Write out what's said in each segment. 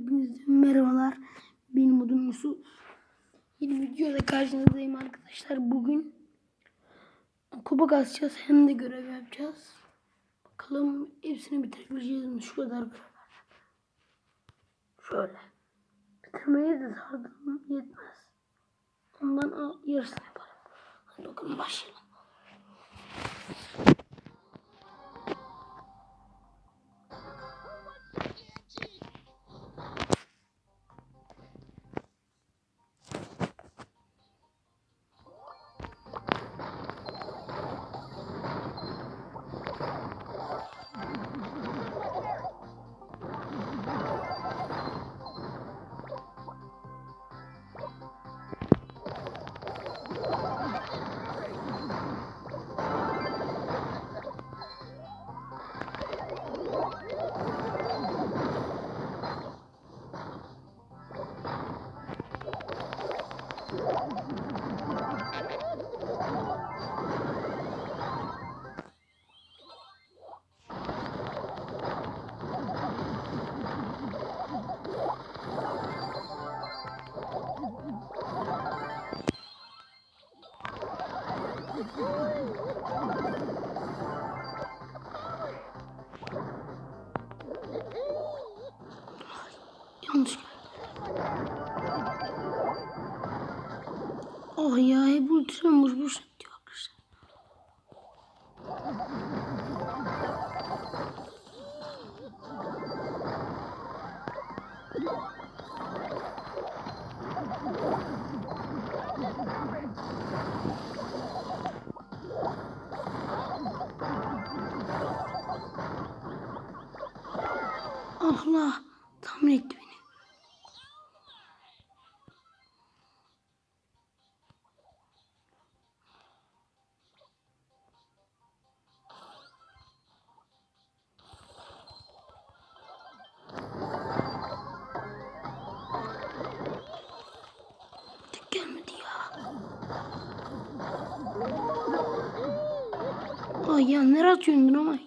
Hepinize merhabalar. Benim adım Yusuf. Yeni videoda karşınızdayım arkadaşlar. Bugün kupa kasacağız hem de görev yapacağız. Bakalım hepsini bitirebileceğiz mi? Şu kadar. Şöyle. Bitirmeye de sardım yetmez. Ondan yarısını yapalım. Hadi bakalım başlayalım. Yanlış ultra boş boş diyor arkadaşlar. Allah ya nereye atıyorsun ama?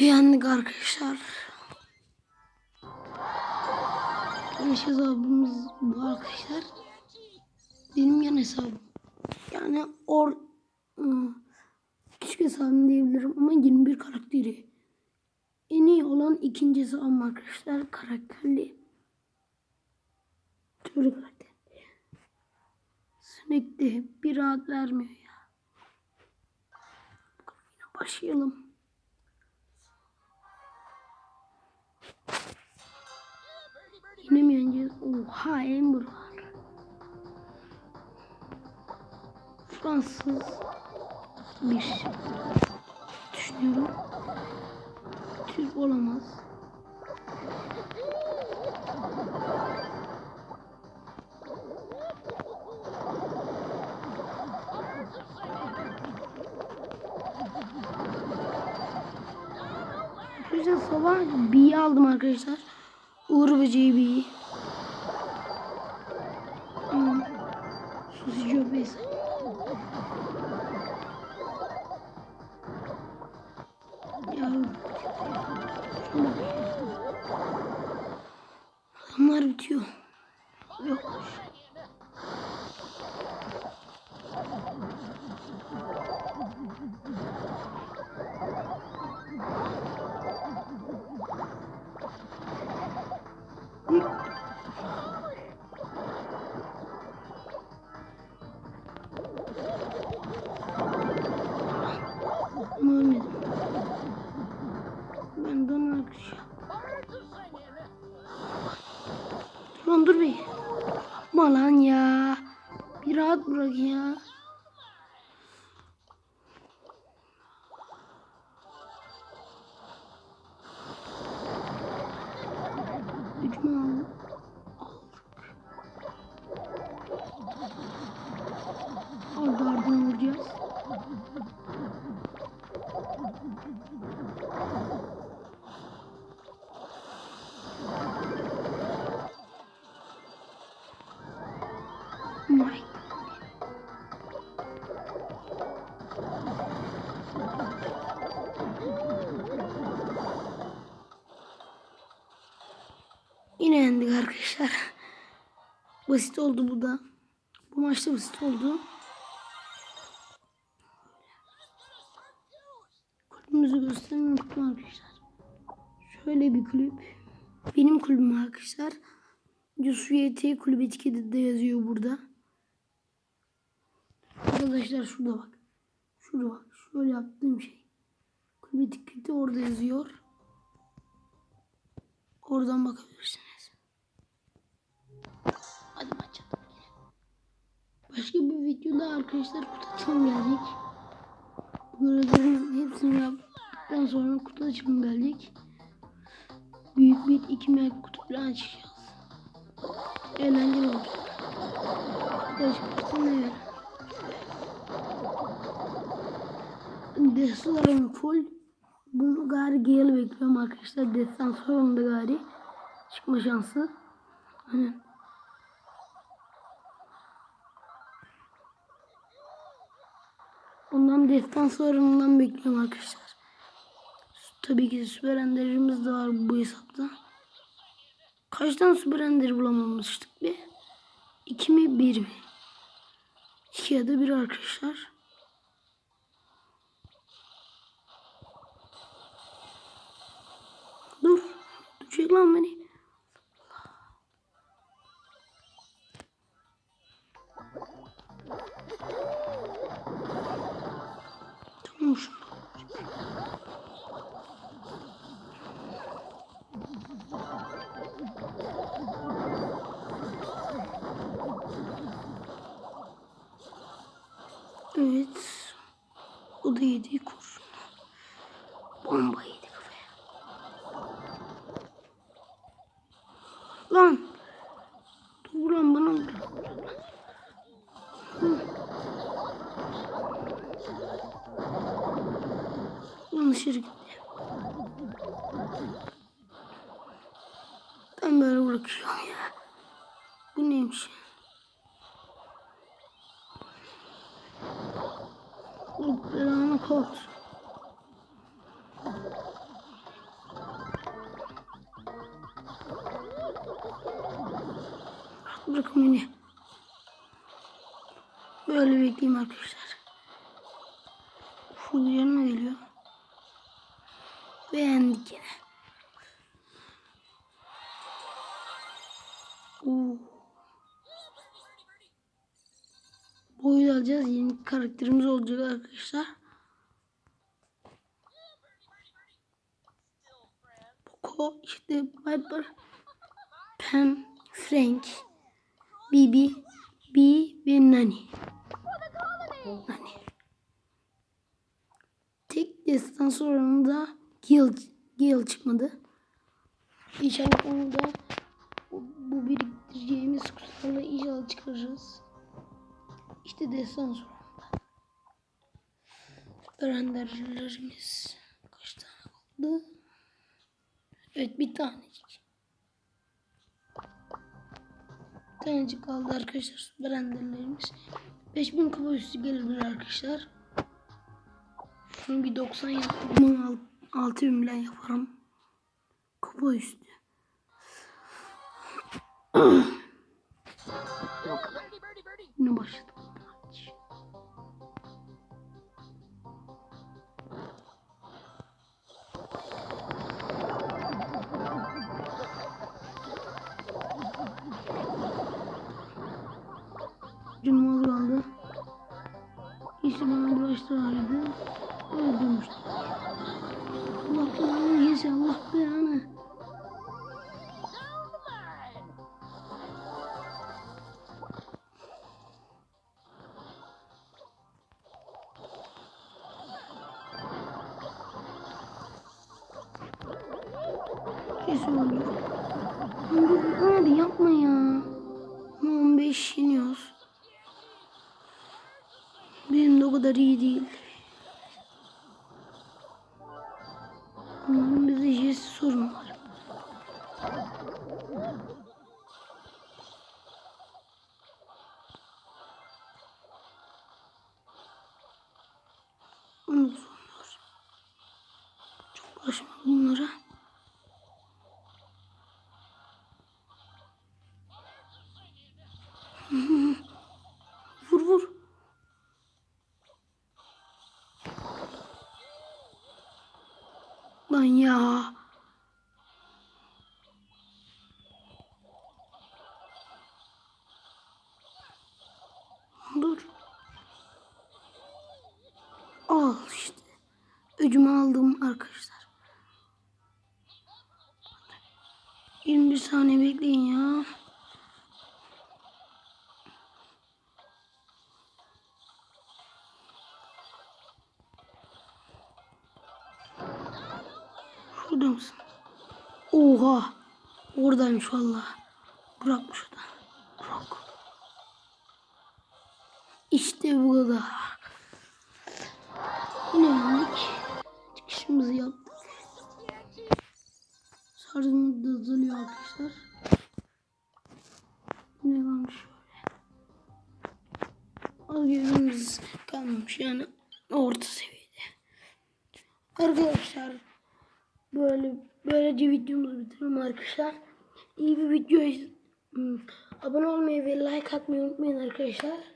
Ve yendik arkadaşlar. Yanlış hesabımız bu arkadaşlar. Benim yan hesabım. Yani or küçük hesabım diyebilirim ama 21 karakteri. En iyi olan ikinci hesabım arkadaşlar. Karakterli. Şöyle karakter. Sürekli bir rahat vermiyor ya. Yine başlayalım. Yine mi yeneceğiz? Oha Ember var. Fransız bir düşünüyorum. Türk olamaz. Sabah bir aldım arkadaşlar. Uğur böceği bir. Hmm. Susucu obez. Dur bir. Yapma lan ya. Bir rahat bırak ya. Yine yendik arkadaşlar. Basit oldu bu da. Bu maçta basit oldu. Kulübümüzü göstermeyi arkadaşlar. Şöyle bir kulüp. Benim kulübüm arkadaşlar. Yusufiyeti kulüp etiketi de yazıyor burada. Arkadaşlar şurada bak. Şurada bak. Şöyle yaptığım şey. Kulüp etiketi orada yazıyor. Oradan bakabilirsiniz. Hadi maç. Başka bir videoda arkadaşlar kutu açılım gelecek. Görevlerin hepsini yaptıktan sonra kutu açılım gelecek. Büyük bir iki merak kutu falan açacağız. Eğlenceli olacak. Kutu açılırsa ne yer? Desularım full. Bunu gari Gale bekliyorum arkadaşlar. Destan sonunda gari. Çıkma şansı. Aynen. Ondan destan sorunundan bekliyorum arkadaşlar. Tabii ki süper enderimiz de var bu hesapta. Kaç tane süper ender bulamamıştık bir? İki mi bir mi? İki ya da bir arkadaşlar. Dur. Çek lan beni. O da yedi kurşun. Bomba yedi kafaya. Lan. Dur lan bana vur. Lan dışarı gitti. Ben böyle bırakıyorum ya. Bu neymiş? Allah kot. Bırakın beni. Böyle bekleyeyim arkadaşlar. Full yanıma geliyor. Beğendik yine. Oo. Boyu alacağız. Yeni karakterimiz olacak arkadaşlar. Poco, işte Viper, Pam, Frank, Bibi, Bee ve Nani. Nani. Tek destan sorununda Gil, Gil çıkmadı. İnşallah onu da bu, bu biriktireceğimiz kutularla inşallah çıkarırız. İşte destan sonunda. Renderlerimiz kaç tane oldu? Evet bir tanecik. Bir tanecik kaldı arkadaşlar süper renderlerimiz. 5000 kupa üstü gelir arkadaşlar. Şunu bir 90 yapmam 6000 bile yaparım. Kupa üstü. Bakalım. Yine İşte bana bulaştırardı. Öldürmüştü. Allah belanı yesin Allah belanı. Kesin öldür. o kadar iyi değil. Bunun bize jesi sorun var. Çok başım bunlara. Mm-hmm. Dur. Al işte. Öcümü aldım arkadaşlar. 21 saniye bekleyin ya. Şurada mısın? Oha. Oradaymış valla. Bırakmış o da. Bırak. İşte bu kadar. Yine yendik. Çıkışımızı yaptık. Şarjımız da azalıyor arkadaşlar. Ne varmış şöyle. Az gözümüz kalmamış yani orta seviyede. Arkadaşlar böyle böylece videomuzu bitiriyorum arkadaşlar. İyi bir video Hmm, abone olmayı ve like atmayı unutmayın arkadaşlar.